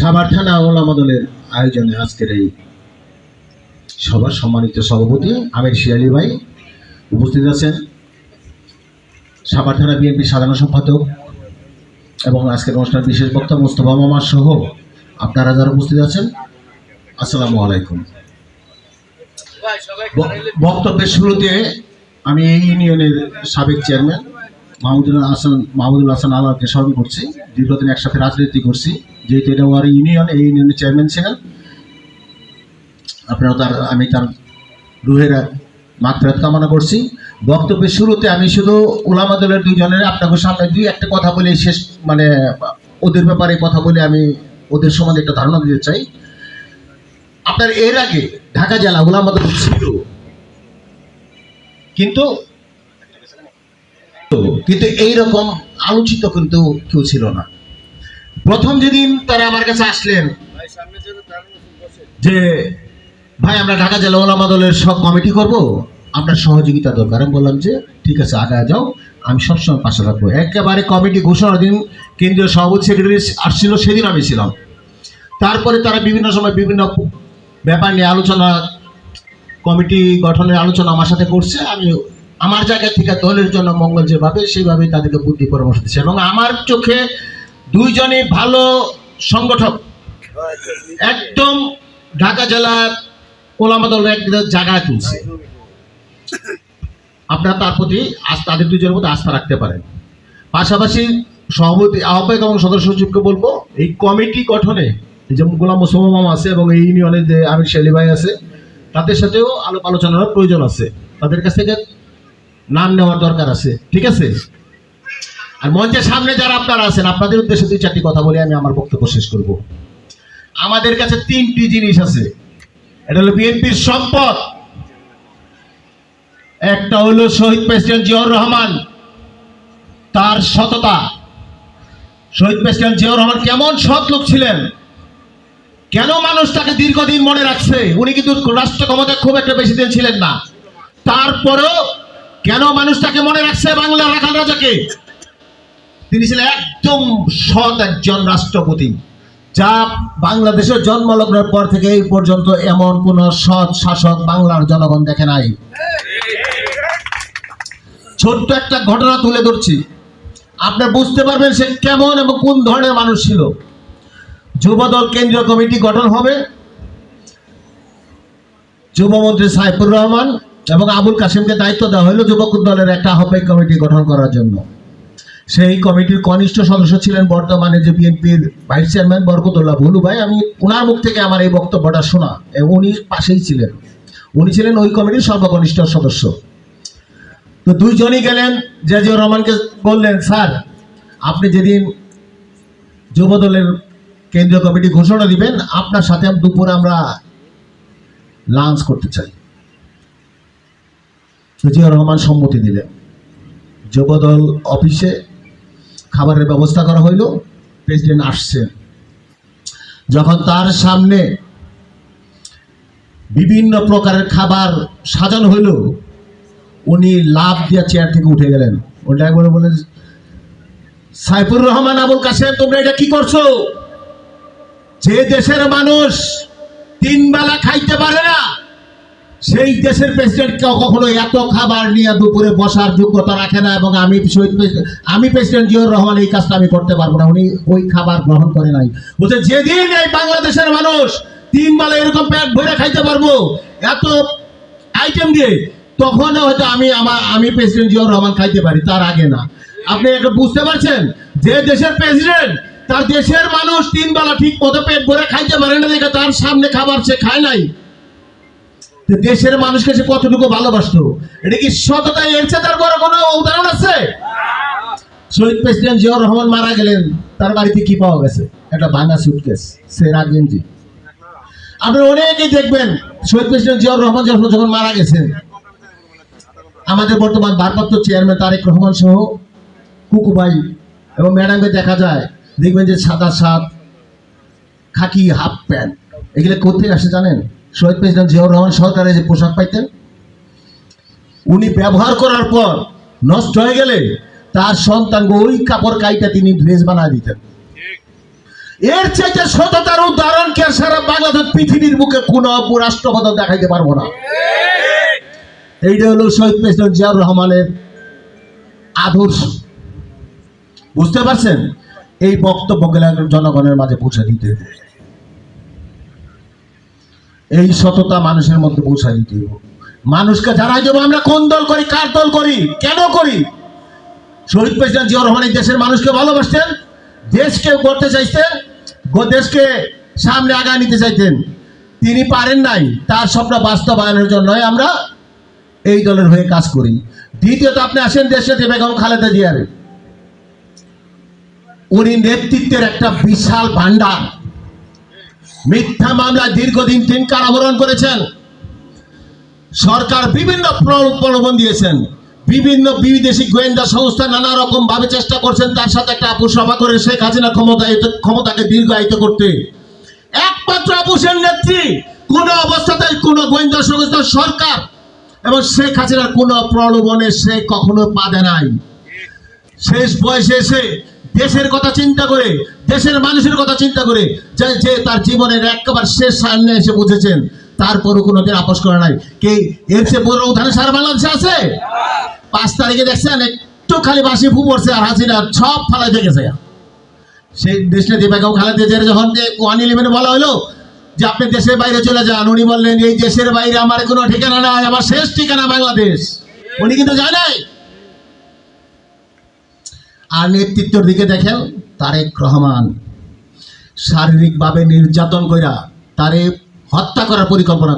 সাভার থানা ওলামা আয়োজনে আজকের এই সভার সম্মানিত সভাপতি আমির শিয়ালি ভাই উপস্থিত আছেন। সাভার থানা বিএনপি সাধারণ সম্পাদক এবং আজকের অনুষ্ঠানের বিশেষ বক্তা মোস্তফা মামা সহ আপনারা যারা উপস্থিত আছেন, আসসালামু আলাইকুম। বক্তব্যের শুরুতে আমি এই ইউনিয়নের সাবেক চেয়ারম্যান মাহমুদুল হাসান মাহমুদুল হাসান আলাকে স্মরণ করছি। দীর্ঘদিন একসাথে রাজনীতি করছি। যেহেতু এটা আমার ইউনিয়ন, এই ইউনিয়নের চেয়ারম্যান ছিলেন। আপনারা তার, আমি তার রুহের মাত্রাত কামনা করছি। বক্তব্যের শুরুতে আমি শুধু ওলামা দলের দুইজনের আপনাকে সামনে দুই একটা কথা বলে শেষ মানে ওদের ব্যাপারে কথা বলে আমি ওদের সম্বন্ধে একটা ধারণা দিতে চাই। আপনার এর আগে ঢাকা জেলা ওলামা দল ছিল। কিন্তু কিন্তু এইরকম আলোচিত কিন্তু কেউ ছিল না। প্রথম যেদিন তারা আমার কাছে আসলেন, যে, ভাই, আমরা ঢাকা জেলা ওলামা দলের সব কমিটি করব, আপনার সহযোগিতা দরকার। আমি বললাম, যে, ঠিক আছে, আগায় যাও, আমি সবসময় পাশে থাকব। একেবারে কমিটি ঘোষণার দিন কেন্দ্রীয় সভাপতি সেক্রেটারি আসছিল, সেদিন আমি ছিলাম। তারপরে তারা বিভিন্ন সময় বিভিন্ন ব্যাপার নিয়ে আলোচনা, কমিটি গঠনের আলোচনা আমার সাথে করছে, আমি আমার জায়গা থেকে দলের জন্য মঙ্গল যেভাবে সেইভাবে তাদেরকে বুদ্ধি পরামর্শ দিচ্ছে। এবং আমার চোখে দুইজনে ভালো সংগঠক। একদম ঢাকা জেলার ওলামা দল একটা জায়গায় তুলছে। আপনারা তার প্রতি তাদের দুজনের মধ্যে আস্থা রাখতে পারেন। পাশাপাশি সভাপতি, আহ্বায়ক এবং সদস্য সচিবকে বলব, এই কমিটি গঠনে যেমন গোলাম মোসাম্মদ মামা আছে এবং এই ইউনিয়নের যে আমির শেলি ভাই আছে, তাদের সাথেও আলোপ আলোচনার প্রয়োজন আছে। তাদের কাছ থেকে নাম নেওয়ার দরকার আছে, ঠিক আছে? আর মঞ্চের সামনে যারা আপনারা আছেন, আপনাদের উদ্দেশ্যে দুই চারটি কথা বলে আমি আমার বক্তব্য শেষ করব। আমাদের কাছে তিনটি জিনিস আছে। এটা হলো বিএনপির সম্পদ। একটা হলো শহীদ প্রেসিডেন্ট জিয়াউর রহমান, তার সততা। শহীদ প্রেসিডেন্ট জিয়াউর রহমান কেমন সৎ লোক ছিলেন? কেন মানুষ তাকে দীর্ঘদিন মনে রাখছে? উনি কিন্তু রাষ্ট্র ক্ষমতায় খুব একটা বেশি দিন ছিলেন না। তারপরেও কেন মানুষ তাকে মনে রাখছে বাংলার রাখাল রাজাকে? তিনি ছিলেন একদম সৎ একজন রাষ্ট্রপতি। যা বাংলাদেশের জন্মলগ্নের পর থেকে এই পর্যন্ত এমন কোন সৎ শাসক বাংলার জনগণ দেখে নাই। ছোট্ট একটা ঘটনা তুলে ধরছি। আপনি বুঝতে পারবেন সে কেমন এবং কোন ধরনের মানুষ ছিল। যুবদল কেন্দ্রীয় কমিটি গঠন হবে। যুবমন্ত্রী সাইফুর রহমান এবং আবুল কাসিমকে দায়িত্ব দেওয়া হলো যুবক দলের একটা আহ্বায়ক কমিটি গঠন করার জন্য। সেই কমিটির কনিষ্ঠ সদস্য ছিলেন বর্তমানে যে বিএনপির ভাইস চেয়ারম্যান বরকতুল্লাহ ভুলু ভাই। আমি ওনার মুখ থেকে আমার এই বক্তব্যটা শোনা। উনি পাশেই ছিলেন। উনি ছিলেন ওই কমিটির সর্বকনিষ্ঠ সদস্য। তো দুইজনই গেলেন জাজিউর রহমানকে বললেন, স্যার, আপনি যেদিন যুবদলের কেন্দ্রীয় কমিটি ঘোষণা দিবেন, আপনার সাথে দুপুরে আমরা লাঞ্চ করতে চাই। তো রহমান সম্মতি দিলেন। যুবদল অফিসে খাবারের ব্যবস্থা করা হইল, প্রেসিডেন্ট আসছেন। যখন তার সামনে বিভিন্ন প্রকারের খাবার সাজানো হইল, উনি লাভ দিয়া চেয়ার থেকে উঠে গেলেন। ওটা একবার বলেন সাইফুর রহমান, আবুল কাসেম তোমরা এটা কি করছ? যে দেশের মানুষ তিন বেলা খাইতে পারে না সেই দেশের প্রেসিডেন্ট কখনো এত খাবার নিয়ে দুপুরে বসার যোগ্যতা রাখে না এবং আমি শহীদ আমি প্রেসিডেন্ট জিয়র রহমান এই কাজটা আমি করতে পারব না। উনি ওই খাবার গ্রহণ করে নাই। বলছে, যেদিন এই বাংলাদেশের মানুষ তিন বেলা এরকম পেট ভরে খাইতে পারব, এত আইটেম দিয়ে, তখন হয়তো আমি আমার, আমি প্রেসিডেন্ট জিয়র রহমান খাইতে পারি, তার আগে না। আপনি একটা বুঝতে পারছেন? যে দেশের প্রেসিডেন্ট তার দেশের মানুষ তিন বেলা ঠিক মতো পেট ভরে খাইতে পারে না দেখে তার সামনে খাবার সে খায় নাই। দেশের মানুষকে সে কতটুকু ভালোবাসতো? এটা কি সততা, এর তার বড় কোনো উদাহরণ আছে? শহীদ প্রেসিডেন্ট জিয়াউর রহমান মারা গেলেন, তার বাড়িতে কি পাওয়া গেছে? একটা ভাঙা সুটকেস সেরা গেঞ্জি। আপনি অনেকেই দেখবেন, শহীদ প্রেসিডেন্ট জিয়াউর রহমান যখন যখন মারা গেছেন, আমাদের বর্তমান ভারপ্রাপ্ত চেয়ারম্যান তারেক রহমান সহ কুকু ভাই এবং ম্যাডামকে দেখা যায়, দেখবেন যে সাদা সাত খাকি হাফ প্যান্ট এগুলো কোথেকে আসে জানেন? শহীদ প্রেসিডেন্ট জিয়াউর রহমান সরকারের যে পোশাক পাইতেন, উনি ব্যবহার করার পর নষ্ট হয়ে গেলে তার সন্তানকে ওই কাপড় কাইটা তিনি ড্রেস বানায় দিতেন। এর চাইতে সততার উদাহরণ কে সারা বাংলাদেশ পৃথিবীর বুকে কোন রাষ্ট্রপ্রধান দেখাইতে পারব না? এইটা হলো শহীদ প্রেসিডেন্ট জিয়াউর রহমানের আদর্শ। বুঝতে পারছেন? এই বক্তব্যগুলো জনগণের মাঝে পৌঁছে দিতে। এই সততা মানুষের মধ্যে পৌঁছে দিতে। মানুষকে জানাই দেবো, আমরা কোন দল করি, কার দল করি, কেন করি? শহীদ প্রেসিডেন্ট জিয়াউর রহমান দেশের মানুষকে ভালোবাসতেন, দেশকে করতে চাইতেন দেশকে সামনে আগায় নিতে চাইতেন। তিনি পারেন নাই, তার স্বপ্ন বাস্তবায়নের জন্যই আমরা এই দলের হয়ে কাজ করি। দ্বিতীয়ত, আপনি আসেন দেশে বেগম খালেদা জিয়ারে? উনি নেতৃত্বের একটা বিশাল ভান্ডার মিথ্যা মামলায় দীর্ঘদিন তিন কারাবরণ করেছেন। সরকার বিভিন্ন প্র- প্রলোভন দিয়েছেন। বিভিন্ন বিদেশি গোয়েন্দা সংস্থা নানা রকম ভাবে চেষ্টা করছেন তার সাথে একটা আপু সভা করে শেখ হাসিনা ক্ষমতা ক্ষমতাকে দীর্ঘায়িত করতে। একমাত্র আপুসের নেত্রী কোন অবস্থাতে কোন গোয়েন্দা সংস্থা সরকার এবং শেখ হাসিনার কোন প্রলোভনে সে কখনো পা নাই। শেষ বয়সে এসে দেশের কথা চিন্তা করে, দেশের মানুষের কথা চিন্তা করে, যে যে তার জীবনের একেবারে শেষ সামনে এসে বুঝেছেন তারপরও কোনো দিন আপোষ করে নাই। কে, এর চেয়ে বড় উদাহরণ সারা বাংলাদেশে আছে? পাঁচ তারিখে দেখছেন, একটু খালি বাসি ফু পড়ছে আর হাসিনা সব ফালাই দিয়ে গেছে। সেই দেশ বেগম খালেদা জিয়ার যখন ওয়ান ইলেভেনে বলা হলো, যে আপনি দেশের বাইরে চলে যান, উনি বললেন, এই দেশের বাইরে আমার কোনো ঠিকানা নাই, আমার শেষ ঠিকানা বাংলাদেশ। উনি কিন্তু নাই। আর নেতৃত্বের দিকে দেখেন তারেক রহমান। শারীরিকভাবে নির্যাতন কইরা তারে হত্যা করার পরিকল্পনা